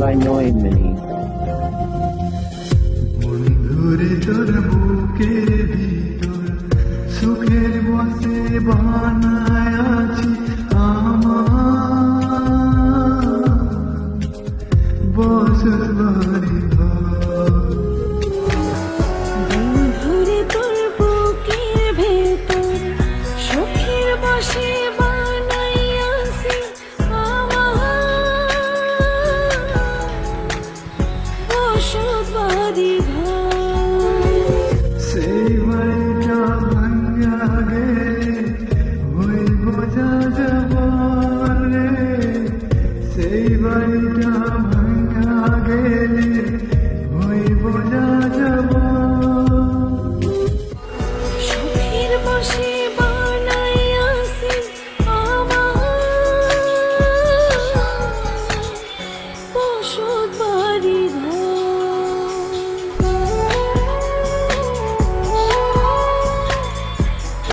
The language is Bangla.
বাই নয়মিনি বন্ধুরে তোর বুকের ভিতর সুখের বসে বানা বাড়িটা ভাঙা গেলে হই বোঝা যাব। সুখের বসে